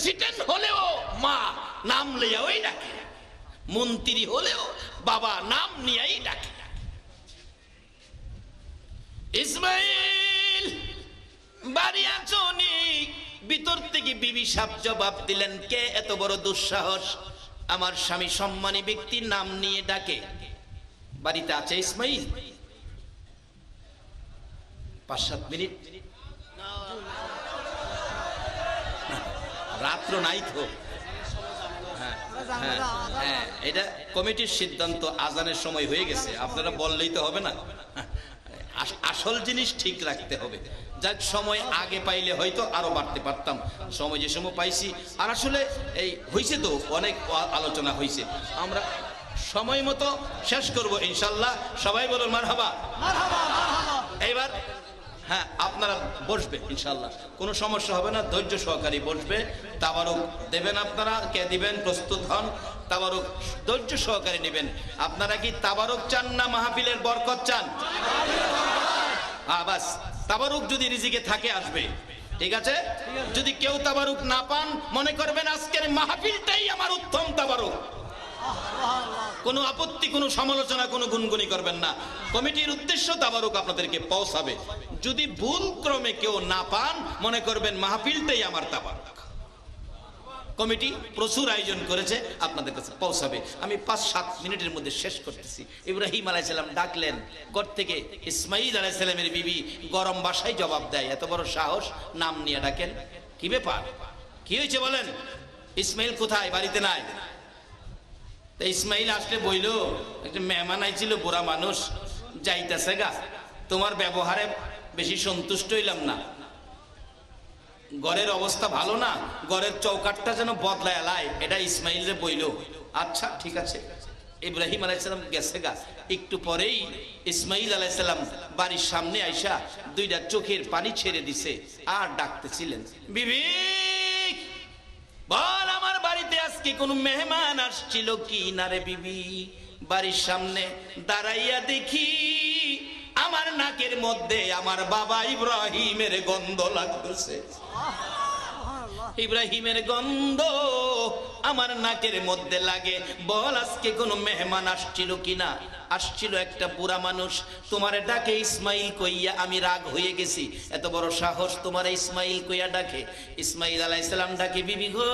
President হলেও মা নাম লইয়াই ডাকে। মন্ত্রী হলেও বাবা নাম নিয়েই ডাকে। ইসমাইল, বাড়ি ভিতর থেকে বিবি সাপ জবাব দিলেন, কে এত বড় দুঃসাহস? আমার স্বামী সম্মানী ব্যক্তির নাম নিয়ে ডাকে। বাড়িতে আছে ইসমাইল? পাঁচ সাত মিনিট। রাত্র নাই তো হ্যাঁ, হ্যাঁ, হ্যাঁ, এটা কমিটির সিদ্ধান্ত আজানের সময় হয়ে গেছে। আপনারা বললেই তো হবে না। আস- আসল জিনিস ঠিক রাখতে হবে। যাক সময় আগে পাইলে হয়তো আরও বাড়তে পারতাম। সময় যে সময় পাইছি। আর আসলে এই হয়েছে তো অনেক আলোচনা হয়েছে আমরা সময় মতো শেষ করব ইনশাল্লাহ। সবাই বলুন মার হাবা এইবার হ্যাঁ আপনারা বসবে ইনশাল্লাহ কোনো সমস্যা হবে না, ধৈর্য সহকারী বসবে। তাবারক দেবেন আপনারা, কে দিবেন? প্রস্তুত হন। তাবারক ধৈর্য সহকারে নেবেন। আপনারা কি তাবারক চান না মাহফিলের বরকত চান? হ্যাঁ বাস, তাবারুক যদি রিজিকে থাকে, আসবে। ঠিক আছে? যদি কেউ তাবারুক না পান, মনে করবেন আজকের মাহফিলটাই আমার উত্তম তাবারুক। কোনো আপত্তি, কোনো সমালোচনা, কোনো গুনগুনি করবেন না। কমিটির উদ্দেশ্য তাবারুক আপনাদেরকে পৌঁছাবে। যদি ভুল ক্রমে কেউ না পান, মনে করবেন মাহফিলটাই আমার তাবারুক। কমিটি প্রচুর আয়োজন করেছে, আপনাদের কাছে পৌঁছাবে। আমি পাঁচ, সাত মিনিটের মধ্যে শেষ করতেছি। ইব্রাহিম আলাইসাল্লাম ডাকলেন, ঘর থেকে ইসমাইল আলাইসাল্লামের বিবি গরম বাসায় জবাব দেয়। এত বড় সাহস, নাম নিয়ে ডাকেন। কি ব্যাপার? কি হয়েছে বলেন? ইসমাইল কোথায়? বাড়িতে নাই। ইসমাইল আসলে বইল একটা মেহমান আইছিল, বুড়া মানুষ, যাইতেছে গা। তোমার ব্যবহারে বেশি সন্তুষ্ট হইলাম না। ঘরের অবস্থা ভালো না, ঘরের চৌকাটটা যেন বদলায় এলায়, এটা ইসমাইল রে বইল। আচ্ছা ঠিক আছে। ইব্রাহিম আলাইসালাম গেছে গা। একটু পরেই ইসমাইল আলাইসালাম বাড়ির সামনে আইসা দুইটা চোখের পানি ছেড়ে দিছে, আর ডাকতেছিলেন বিবি বল আমার আজকে কোনো মেহমান আসছিল কি না রে বিবি? বাড়ির সামনে দাঁড়াইয়া দেখি আমার নাকের মধ্যে আমার বাবা ইব্রাহিমের গন্ধ লাগতেছে। ইব্রাহিমের গন্ধ আমার নাকের মধ্যে লাগে। বল, আজকে কোনো মেহমান আসছিল কিনা? আসছিল একটা বুড়া মানুষ। তোমার ডাকে ইসমাইল কইয়া আমি রাগ হয়ে গেছি। এত বড় সাহস তোমার ইসমাইল কইয়া ডাকে। ইসমাইল আলাইসালাম ডাকে, বিবি গো,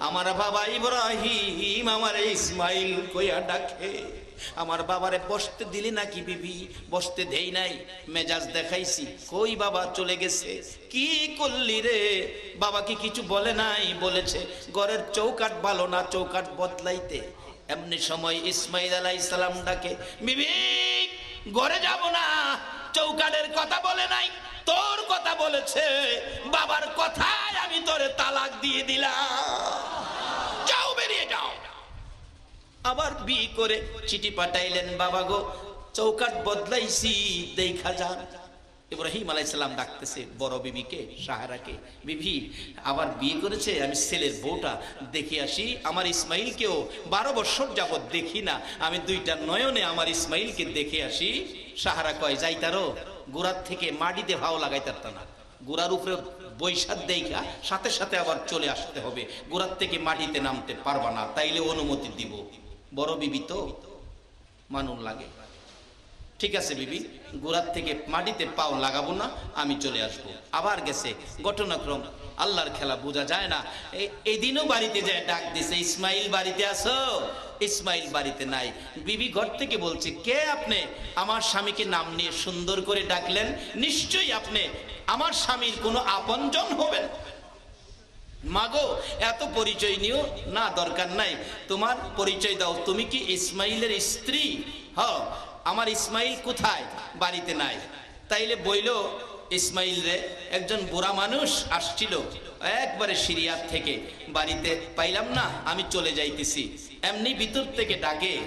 আমার বাবা ইব্রাহিম আমার ইসমাইল কইয়া ডাকে। আমার বাবারে বসতে দিলি নাকি বিবি? বসতে দেই নাই। মেজাজ দেখাইছি। কই বাবা চলে গেছে? কি করলি রে? বাবা কি কিছু বলে নাই? বলেছে, ঘরের চৌকাট ভালো না চৌকাট বদলাইতে। এমনি সময় ইসমাইল আলাই সালাম ডাকে, বিবি, ঘরে যাব না। চৌকাটের কথা বলে নাই। তোর কথা বলেছে। বাবার কথায় আমি তোরে তালাক দিয়ে দিলাম। আবার বি করে চিঠি পাঠাইলেন, বাবা গো চৌকাট বদলাইছি, দেখা যান ইব্রাহিম আলাইসাল্লাম ডাকতেছে, বড় বিবিকে, সাহারাকে, বিবি, আবার বিয়ে করেছে, আমি ছেলের বউটা দেখে আসি, আমার ইসমাইলকেও বারো বছর যাবৎ দেখি না, আমি দুইটা নয়নে আমার ইসমাইলকে দেখে আসি। সাহারা কয়, যাই তারও গোড়ার থেকে মাটিতে ভাও লাগাইতার না, গোড়ার উপরে বৈশাখ দেখা, সাথে সাথে আবার চলে আসতে হবে, গোড়ার থেকে মাটিতে নামতে পারবা না, তাইলে অনুমতি দিব। বড় বিবি তো, মানুন লাগে। ঠিক আছে বিবি গোড়ার থেকে মাটিতে পাও লাগাবো না, আমি চলে আসব। আবার গেছে ঘটনাক্রম, আল্লাহর খেলা বোঝা যায় না। এদিনও বাড়িতে যায়, ডাক দিছে, ইসমাইল, বাড়িতে আসো? ইসমাইল বাড়িতে নাই। বিবি ঘর থেকে বলছে, কে আপনি? আমার স্বামীকে নাম নিয়ে সুন্দর করে ডাকলেন, নিশ্চয়ই আপনি। আমার স্বামীর কোনো আপনজন হবেন? মাগো, এত পরিচয় নিও, না, দরকার নাই। তোমার পরিচয় দাও। তুমি কি ইসমাইলের স্ত্রী? হ আমার ইসমাইল কোথায়? বাড়িতে নাই। তাইলে বইল, ইসমাইল রে, একজন বুড়া মানুষ আসছিল একবারে সিরিয়ার থেকে। বাড়িতে পাইলাম না, আমি চলে যাইতেছি। এমনি ভিতর থেকে ডাকে,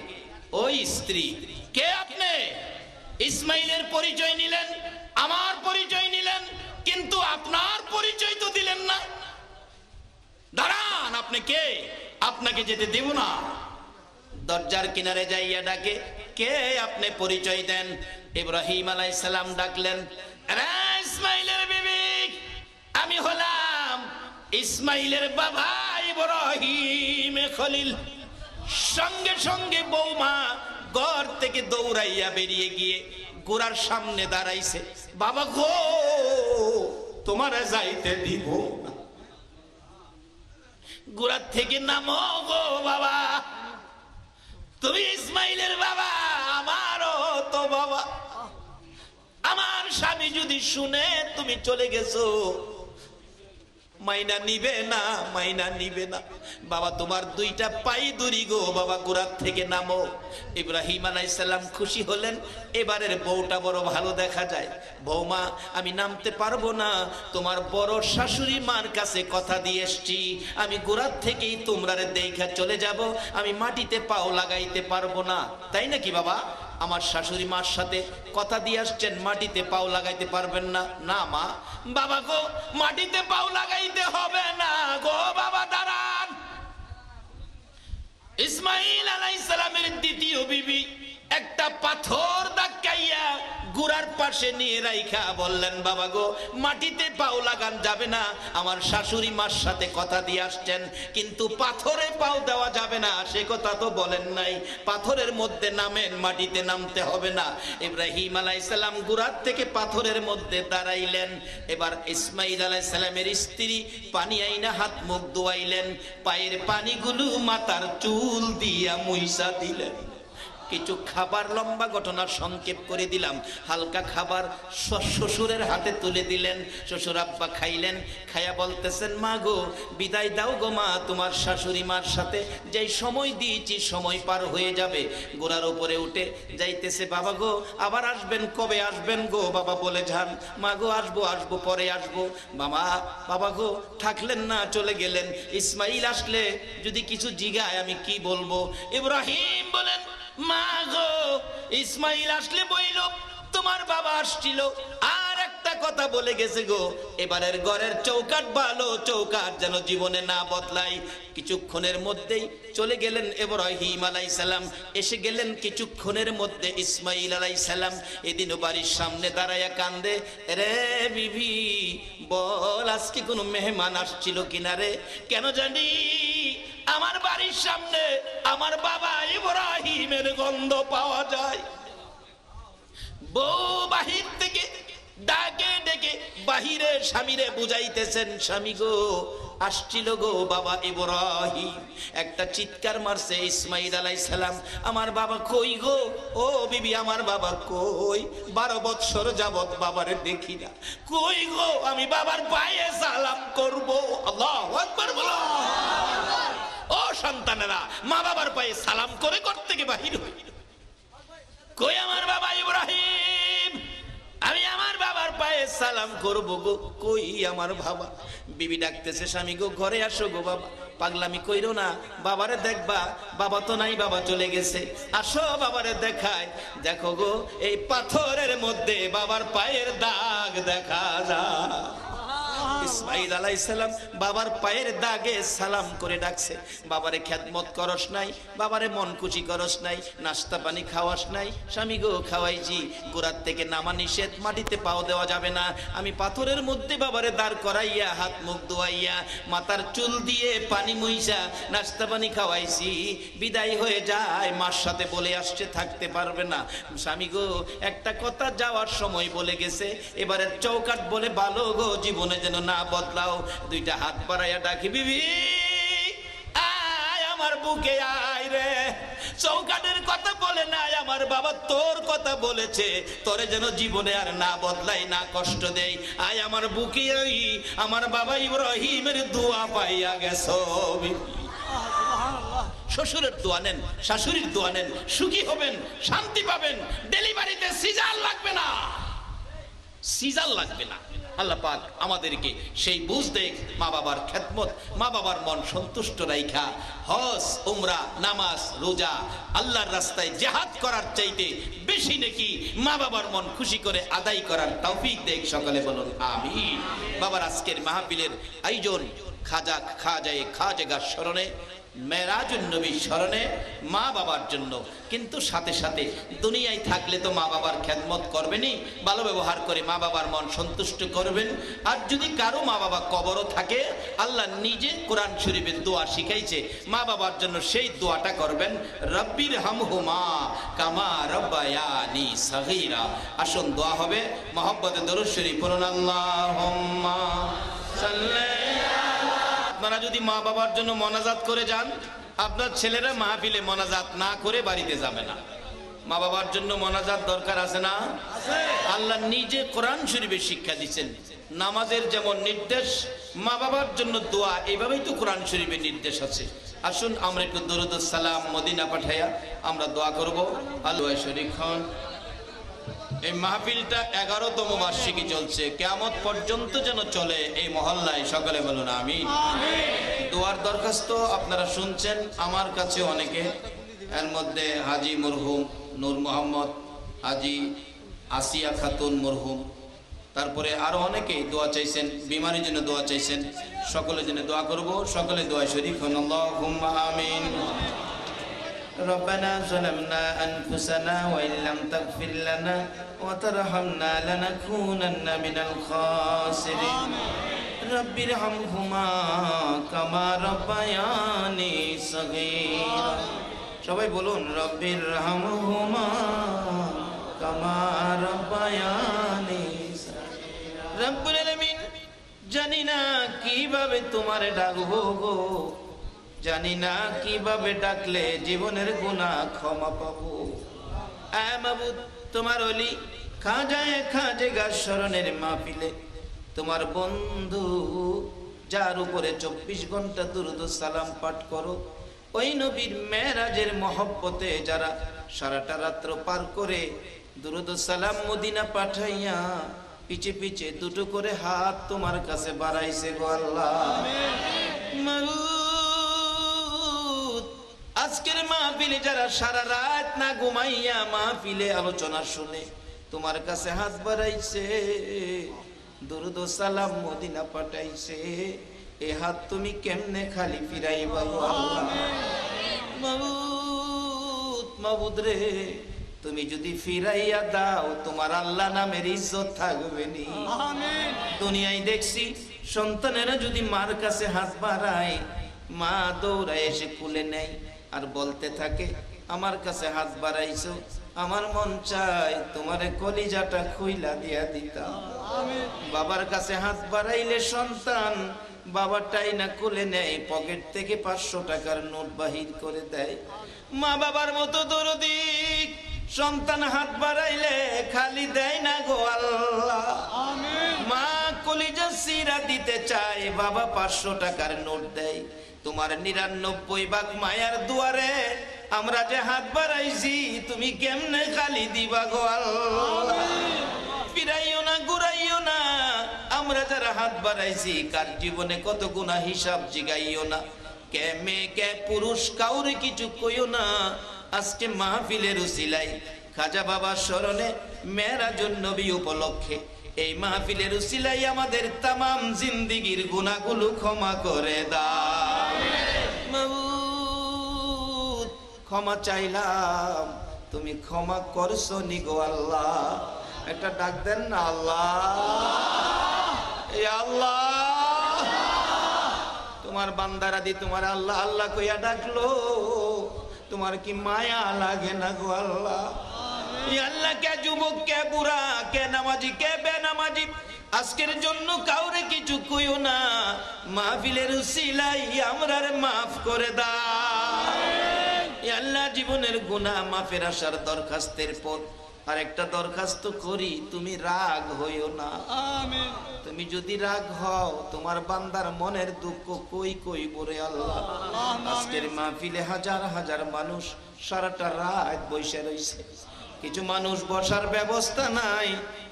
ওই স্ত্রী, কে আপনি? ইসমাইলের পরিচয় নিলেন, আমার পরিচয় নিলেন, কিন্তু আপনার পরিচয় তো দিলেন না। দাঁড়ান, আপনি কে? আপনাকে যেতে দেব না। দরজার কিনারে যাইয়া ডাকে, কে আপনি পরিচয় দেন? ইব্রাহিম আলাই সালাম ডাকলেন, "আরে ইসমাইলের আমি হলাম ইসমাইলের বাবা ইব্রাহিম খলিল। সঙ্গে সঙ্গে বৌমা ঘর থেকে দৌড়াইয়া বেরিয়ে গিয়ে গোড়ার সামনে দাঁড়াইছে, বাবা গো, তোমার যাইতে দিব না। গোড়ার থেকে নামো গো বাবা। তুমি ইসমাইলের বাবা, আমারও তো বাবা। আমার স্বামী যদি শুনে তুমি চলে গেছো মাইনা নিবে না, মাইনা নিবে না। বাবা, তোমার দুইটা পাই দড়ি গো, বাবা, গোড়ার থেকে নামো। ইব্রাহিম আলাইসাল্লাম খুশি হলেন, এবারের বউটা বড় ভালো দেখা যায়। বৌমা আমি নামতে পারব না, তোমার বড় শাশুড়ি মার কাছে কথা দিয়ে এসছি। আমি গোড়ার থেকেই তোমরা দেখা চলে যাব, আমি মাটিতে পাও লাগাইতে পারব না। তাই নাকি বাবা? আমার শাশুড়ি মার সাথে কথা দিয়ে আসছেন, মাটিতে পাও লাগাইতে পারবেন না। না, মা। বাবা গো, মাটিতে পাও লাগাইতে হবে না গো বাবা, দাঁড়ান। ইসমাইল আলাইসালামের দ্বিতীয় বিবি একটা পাথর দাক্কাইয়া গুড়ার পাশে নিয়ে রাইখা বললেন, বাবা গো, মাটিতে পাও লাগান যাবে না। আমার শাশুড়ি মার সাথে কথা দিয়ে আসছেন, কিন্তু পাথরে পাও দেওয়া যাবে না। সে কথা তো বলেন নাই। পাথরের মধ্যে নামেন, মাটিতে নামতে হবে না। ইব্রাহিম আলাইসাল্লাম গুড়ার থেকে পাথরের মধ্যে দাঁড়াইলেন। এবার ইসমাইল আলাইসাল্লামের স্ত্রী পানি আইনা হাত মুখ ধোয়াইলেন। পায়ের পানিগুলো মাথার চুল দিয়া মুইসা দিলেন। কিছু খাবার লম্বা ঘটনা সংক্ষেপ করে দিলাম। হালকা খাবার শ্বশুরের হাতে তুলে দিলেন। শ্বশুর আব্বা খাইলেন খায়া বলতেছেন, মা গো, বিদায় দাও গো মা, তোমার শাশুড়ি মার সাথে। যেই সময় দিয়েছি, সময় পার হয়ে যাবে। গোড়ার উপরে উঠে যাইতেছে, বাবা গো, আবার আসবেন, কবে আসবেন গো? বাবা বলে যান মা গো, আসব আসব, পরে আসব। বাবা বাবা গো, থাকলেন না, চলে গেলেন। ইসমাইল আসলে যদি কিছু জিগায়, আমি কি বলব? ইব্রাহিম বলেন মা গো, ইসমাইল আসলে বইল, তোমার বাবা আসছিল। আর একটা কথা বলে গেছে গো, এবারের ঘরের চৌকাট ভালো চৌকাট যেন জীবনে না বদলাই। কিছুক্ষণের মধ্যেই চলে গেলেন এব্রাহিম আলাই সালাম। এসে গেলেন কিছুক্ষণের মধ্যে ইসমাইল আলাই সালাম। এদিনও বাড়ির সামনে দাঁড়াইয়া কান্দে, রে বিবি, বল, আজকে কোনো মেহমান আসছিল কিনারে কেন জানি আমার বাড়ির সামনে আমার বাবা ইব্রাহিমের গন্ধ পাওয়া যায়। বউ বাহির থেকে ডাকে ডেকে বাহিরে স্বামীরে বুঝাইতেছেন, স্বামী গো, আসছিল গো বাবা ইব্রাহিম। একটা চিৎকার মারছে ইসমাইল আলাই সালাম, আমার বাবা কই গো? ও বিবি, আমার বাবা কই? বারো বৎসর যাবত বাবারে দেখি না। কই গো, আমি বাবার পায়ে সালাম করব। বলো। ও সন্তানেরা, মা বাবার পায়ে সালাম করে ঘর থেকে বাহির হই। কই আমার বাবা ইব্রাহিম? আমি আমার বাবার পায়ে সালাম করব গো, কই আমার বাবা? বিবি ডাকতেছে, স্বামী গো, ঘরে আসো গো বাবা। পাগলামি কইরো না, বাবারে দেখবা, বাবা তো নাই, বাবা চলে গেছে। আসো বাবারে দেখায় দেখো গো, এই পাথরের মধ্যে বাবার পায়ের দাগ দেখা যায়। ইসমাইল বাবার পায়ের দাগে সালাম করে ডাকছে। বাবারে খ্যাতমত করস নাই, বাবারে মন খুশি করস নাই, নাস্তা পানি খাওয়াস নাই। স্বামী গো, খাওয়াইছি। গোড়ার থেকে নামা নিষেধ, মাটিতে পাও দেওয়া যাবে না। আমি পাথরের মধ্যে বাবারে দাঁড় করাইয়া, হাত মুখ ধোয়াইয়া, মাথার চুল দিয়ে পানি মুইসা, নাস্তা পানি খাওয়াইছি। বিদায় হয়ে যায়, মার সাথে বলে আসছে, থাকতে পারবে না। স্বামী গো, একটা কথা যাওয়ার সময় বলে গেছে এবারে চৌকাট বলে ভালো গো, জীবনে যেন না বদলাও। দুইটা হাত বাড়াইয়া ডাকি, বিবি, আয় আমার বুকে, আয় রে। চৌকাটের কথা বলে নাই, আমার বাবা তোর কথা বলেছে। তোরে যেন জীবনে আর না বদলাই, না কষ্ট দেই। আয় আমার বুকে আমার বাবা ইব্রাহিমের দোয়া পাইয়া শ্বশুরের দোয়া নেন, শাশুড়ির দোয়া নেন, সুখী হবেন, শান্তি পাবেন, ডেলিভারিতে সিজার লাগবে না। সিজার লাগবে না। আল্লাহ পাক আমাদেরকে সেই বুঝ দেখ, মা বাবার খেদমত, মা বাবার মন সন্তুষ্ট রাইখা। হজ, উমরা, নামাজ, রোজা, আল্লাহর রাস্তায় জেহাদ করার চাইতে বেশি নাকি মা বাবার মন খুশি করে আদায় করার তৌফিক দেখ সকালে বলুন আমি বাবার আজকের মাহফিলের আয়োজন খাজা, খাজায়ে খাজেগার স্মরণে মেরাজুন নবী স্মরণে মা বাবার জন্য। কিন্তু সাথে সাথে দুনিয়ায় থাকলে তো মা বাবার খেদমত করবেনই, ভালো ব্যবহার করে মা বাবার মন সন্তুষ্ট করবেন। আর যদি কারও মা বাবা কবরও থাকে, আল্লাহ নিজে কোরআন শরীফের দোয়া শিখাইছে, মা বাবার জন্য সেই দোয়াটা করবেন, রব্বির হামহুমা কামা রব্বায়ানি সাগীরা। আসুন, দোয়া হবে মোহাম্মতে দরুদ শরীফ সাল্লি আপনারা যদি মা বাবার জন্য মনাজাত করে যান আপনার ছেলেরা মাহফিলে মনাজাত না করে বাড়িতে যাবে না। মা বাবার জন্য মনাজাত দরকার আছে না? আল্লাহ নিজে কোরআন শরীফে শিক্ষা দিচ্ছেন নামাজের যেমন নির্দেশ মা বাবার জন্য দোয়া এইভাবেই তো কোরআন শরীফের নির্দেশ আছে। আসুন আমরা একটু দরুদ সালাম মদিনা পাঠাইয়া আমরা দোয়া করব। আল্লাহ শরীফ খান এই মাহফিলটা এগারোতম বার্ষিকী চলছে। কেমত পর্যন্ত যেন চলে এই মহল্লায় সকলে বলুন আমি দোয়ার দরখাস্ত আপনারা শুনছেন আমার কাছে অনেকে। এর মধ্যে হাজি মরহুম নূর মোহাম্মদ হাজি আসিয়া খাতুন মরহুম তারপরে আরও অনেকেই দোয়া চাইছেন বিমানের জন্য দোয়া চাইছেন। সকলের জন্য দোয়া করব সকলে দোয়া শরীফ হন। আমিন। ربنا ظلمنا أنفسنا وإن لم تغفر لنا وترحمنا لنكونن من الخاسرين رب ارحمهما كما ربياني صغيرا সবাই বলুন রব্বির রহমহুমা কামা রব্বায়ানি রব্বুল আলামিন জানি না কিভাবে তোমার ডাকবো গো জানি না কীভাবে ডাকলে জীবনের গুণা ক্ষমা পাবো। মাবুদ তোমার অলি খাজায় খাজে গাছ স্মরণের মাহফিলে। তোমার বন্ধু যার উপরে চব্বিশ ঘণ্টা দুরুদ সালাম পাঠ করো ওই নবীর মেরাজের মহব্বতে যারা সারাটা রাত্র পার করে দুরুদ সালাম মদিনা পাঠাইয়া পিছে পিছে দুটো করে হাত তোমার কাছে বাড়াইছে গো আল্লাহ। মাহফিলে যারা সারা রাত না ঘুমাইয়া মাহফিলে আলোচনা শুনে তোমার কাছে হাত বাড়াইছে দুরুদ সালাম মদিনা পাঠাইছে এ হাত তুমি কেমনে খালি ফিরাইবা? গো মাবুদ মাবুদ রে তুমি যদি ফিরাইয়া দাও তোমার আল্লাহ নামের ইজ্জত থাকবে নি। দুনিয়ায় দেখছি সন্তানেরা যদি মার কাছে হাত বাড়ায় মা দৌড়ায় এসে খুলে নেয় আর বলতে থাকে, আমার কাছে হাত বাড়াইছো, আমার মন চাই তোমারে কলিজাটা খুইলা দিয়া দিতাম। বাবার কাছে হাত বাড়াইলে সন্তান বাবাটাই না খুলে নেয়, পকেট থেকে পাঁচশো টাকার নোট বাহির করে দেয়। মা বাবার মতো দরদি, সন্তান হাত বাড়াইলে খালি দেয় না গো আল্লাহ। মা কলিজা সিরা দিতে চায়, বাবা পাঁচশো টাকার নোট দেয়। তোমার নিরানব্বই ভাগ মায়ার দুয়ারে, আমরা যে হাত বাড়াইছি, তুমি কেমনে খালি দিবা গো ফিরাইও না, ঘুরাইও না, আমরা যারা হাত বাড়াইছি, কার জীবনে কত গুণা হিসাব জিগাইও না? কে মেয়ে কে পুরুষ, কাউরে কিছু কইও না? আজকে মাহফিলের উসিলাই খাজা বাবার স্মরণে মেয়েরাজুন নবী উপলক্ষে এই মাহফিলের উসিলাই আমাদের তামাম জিন্দিগির গুণাগুলো ক্ষমা করে দাও। মাবুদ, ক্ষমা চাইলাম তুমি ক্ষমা করছ নি গো আল্লাহ। একটা ডাক দেন না আল্লাহ। এই আল্লাহ। তোমার বান্দারা দি তোমার আল্লাহ আল্লাহ কইয়া ডাকলো। তোমার কি মায়া লাগে না গো আল্লাহ? আল্লাহ কে যুবক কে বুড়া কে নামাজি কে বে বেনামাজি? আজকের জন্য কাউরে কিছু কইও না। মাহফিলের উসিলাই আমরার মাফ করে দাও। আল্লাহ জীবনের গুনাহ মাফের আসার দরখাস্তের পর আর একটা দরখাস্ত করি তুমি রাগ হইও না। তুমি যদি রাগ হও তোমার বান্দার মনের দুঃখ কই কই বলে আল্লাহ? আজকের মাহফিলে হাজার হাজার মানুষ সারাটা রাত বসে রইছে। কিছু মানুষ বসার ব্যবস্থা নাই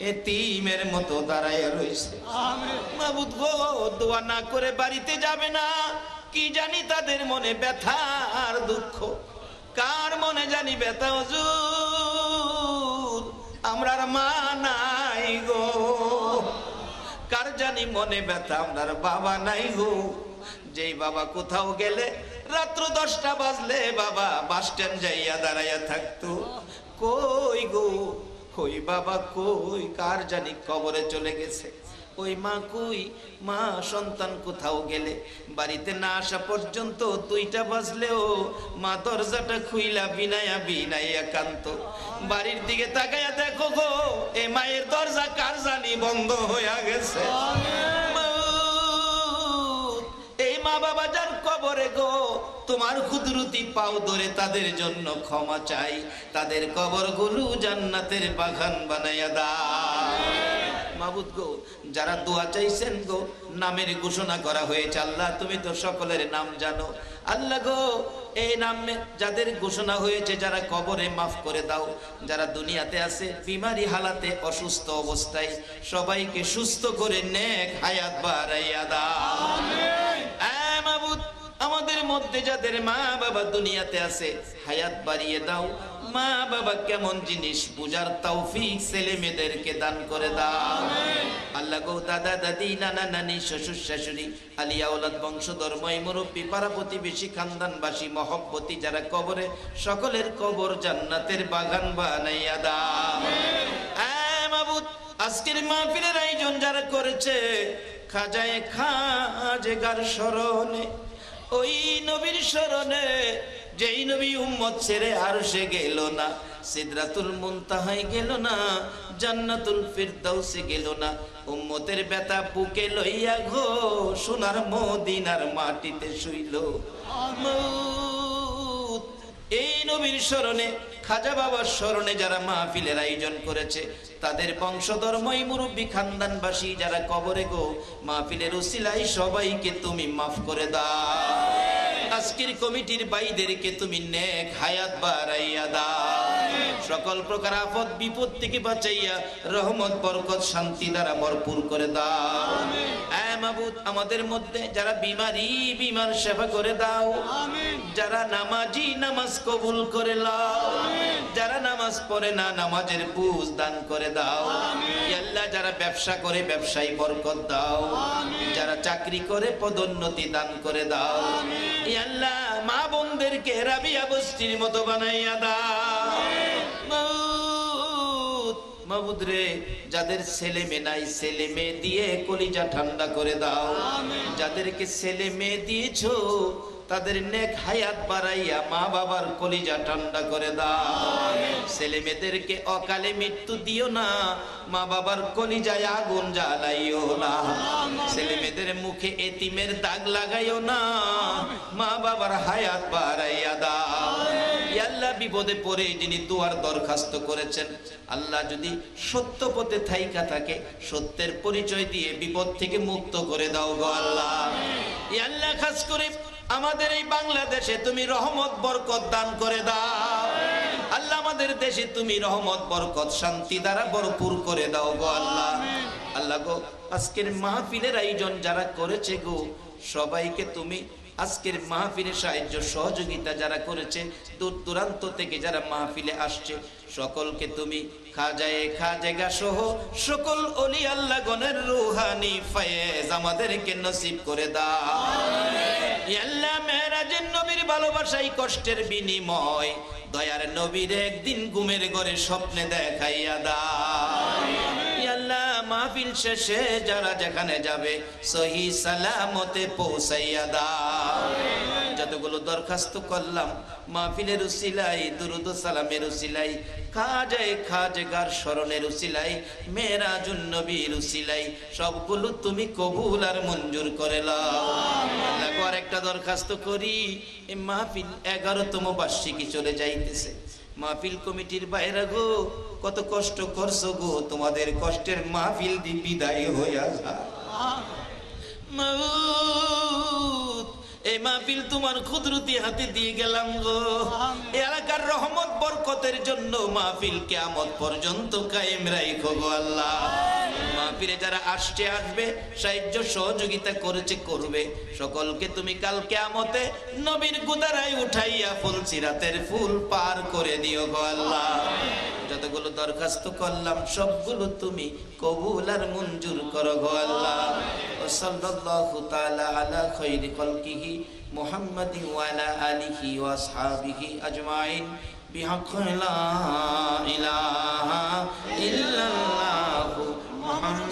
এতিমের মতো দাঁড়ায় রইছে মাবুদ গো দোয়া না করে বাড়িতে যাবে না। কি জানি তাদের মনে ব্যথা আর দুঃখ। কার মনে জানি ব্যথা হুজুর? আমরার মা নাই গো। কার জানি মনে ব্যথা আমরার বাবা নাই গো। যেই বাবা কোথাও গেলে রাত্র দশটা বাজলে বাবা বাস স্ট্যান্ড যাইয়া দাঁড়াইয়া থাকতো। কই গো? কই বাবা কই? কার জানি কবরে চলে গেছে? ওই মা কই? মা সন্তান কোথাও গেলে? বাড়িতে না আসা পর্যন্ত দুইটা বাজলেও মা দরজাটা খুইলা বিনায়া বিনাইয়া কান্ত বাড়ির দিকে তাকাইয়া দেখো গো এ মায়ের দরজা কার জানি বন্ধ হইয়া গেছে? এই মা বাবা যার কবরে গো তোমার কুদরতি পাও ধরে তাদের জন্য ক্ষমা চাই। তাদের কবরগুলো জান্নাতের বাগান বানাইয়া দাও। মাবুদ গো, যারা দোয়া চাইছেন গো, নামের ঘোষণা করা হয়েছে। আল্লাহ, তুমি তো সকলের নাম জানো। আল্লাহ গো, এই নামে যাদের ঘোষণা হয়েছে, যারা কবরে মাফ করে দাও। যারা দুনিয়াতে আছে, বিমারি হালাতে অসুস্থ অবস্থায়, সবাইকে সুস্থ করে নেক হায়াত বাড়াইয়া দাও। মধ্যে যাদের মা বাবা দুনিয়াতে আছে, হায়াত বাড়িয়ে দাও। মা বাবা কেমন জিনিস বুঝার তৌফিক ছেলে মেয়েদেরকে দান করে দাও। আল্লাহ গো, দাদা, দাদি, নানা, নানি, শ্বশুর, শাশুড়ি আলিয়া ওলাদ বংশধর ময় মুরব্বী, পাড়া প্রতিবেশী, খানদানবাসী, মহব্বতী, যারা কবরে, সকলের কবর জান্নাতের বাগান বানাইয়া দাও। মাবুদ, আজকের মাহফিলের আয়োজন যারা করেছে, খাজায় খাজেগার স্মরণে ওই নবীর স্মরণে যেই নবী উম্মত ছেড়ে আর সে গেল না, সিদরাতুল মুনতাহাই গেল না, জান্নাতুল ফিরদাউসে গেল না। উম্মতের ব্যথা বুকে লইয়া ঘো সোনার মদিনার মাটিতে শুইল। এই নবীর স্মরণে, খাজা বাবার স্মরণে যারা মাহফিলের আয়োজন করেছে তাদের বংশধর্মই মুরব্বী খানদানবাসী যারা কবরে গো মাহফিলের উসিলাই সবাইকে তুমি মাফ করে দাও। আজকের কমিটির বাইদেরকে তুমি নেক হায়াত বাড়াইয়া দাও। সকল প্রকার আপদ বিপদ থেকে বাঁচাইয়া রহমত বরকত শান্তি দ্বারা ভরপুর করে দাও। মাবুদ আমাদের মধ্যে যারা বিমারি বিমার সেবা করে দাও। যারা নামাজি নামাজ কবুল করে লাও। নামাজ পড়ে না নামাজের বুঝ দান করে দাও। আল্লাহ যারা ব্যবসা করে ব্যবসায়ী বরকত দাও। যারা চাকরি করে পদোন্নতি দান করে দাও। আল্লাহ মা বোনদেরকে রাবিয়া বস্তির মতো বানাইয়া দাও। মাবুদ রে যাদের ছেলে মেয়ে নাই ছেলে মেয়ে দিয়ে কলিজা ঠান্ডা করে দাও। যাদেরকে ছেলে মেয়ে দিয়েছ তাদের নেক হায়াত বাড়াইয়া মা বাবার কলিজা ঠান্ডা করে দাও। ছেলে মেয়েদেরকে অকালে মৃত্যু দিও না। মা বাবার কলিজায় আগুন জ্বালাইও না। ছেলে মেয়েদের মুখে এতিমের দাগ লাগাইও না। মা বাবার হায়াত বাড়াইয়া দাও। আল্লাহ বিপদে পড়ে যিনি দুয়ার দরখাস্ত করেছেন। আল্লাহ যদি সত্য পথে থাইকা থাকে, সত্যের পরিচয় দিয়ে বিপদ থেকে মুক্ত করে দাও গো আল্লাহ। আল্লাহ খাস করে আমাদের এই বাংলাদেশে তুমি রহমত, বরকত দান করে দাও। আল্লাহ, আমাদের দেশে তুমি রহমত, বরকত, শান্তি দ্বারা ভরপুর করে দাও গো আল্লাহ। আল্লাহ গো, আজকের মাহফিলের আয়োজন যারা করেছে গো, সবাইকে তুমি আজকের মাহফিলে সাহায্য সহযোগিতা যারা করেছে, দূর দূরান্ত থেকে যারা মাহফিলে আসছে, সকলকে তুমি খাজায়ে খাজেগা সহ সকল অলি আল্লাহ গণের রুহানি ফায়েজ আমাদেরকে নসিব করে দাও। আল্লাহ মেহরাজের নবীর ভালোবাসাই কষ্টের বিনিময়, দয়ার নবীর একদিন ঘুমের ঘরে স্বপ্নে দেখাইয়া দাও। মাহফিল শেষে যারা যেখানে যাবে, সহি সালামতে পৌঁছাইয়া দাও। যতগুলো দরখাস্ত করলাম, মাহফিলের উসিলাই দুরুদ সালামের উসিলাই খাজায় খাজগার স্মরণের উসিলাই মেরাজুন নবীর উসিলাই সবগুলো তুমি কবুল আর মঞ্জুর করে লাও আল্লাহ আরেকটা দরখাস্ত করি, এই মাহফিল এগারোতম বার্ষিকী চলে যাইতেছে। মাহফিল কমিটির বাইরে গো কত কষ্ট করছ গো তোমাদের কষ্টের মাহফিল দি বিদায় হইয়া এই মাহফিল তোমার কুদরতি হাতে দিয়ে গেলাম গো। এলাকার রহমত বরকতের জন্য মাহফিল কেয়ামত পর্যন্ত কায়েম রাইখো গো আল্লাহ। আসছে, আসবে, সাহায্য সহযোগিতা করেছে, করবে। সকলকে তুমি কাল উঠাইয়া ফুল ফুল পার করে দিও যতগুলো দরখাস্ত করলাম, সবগুলো তুমি কবুল আর মঞ্জুর করো গো আল্লাহ। আলা খালকিহি মুহাম্মাদিন ওয়া Mama.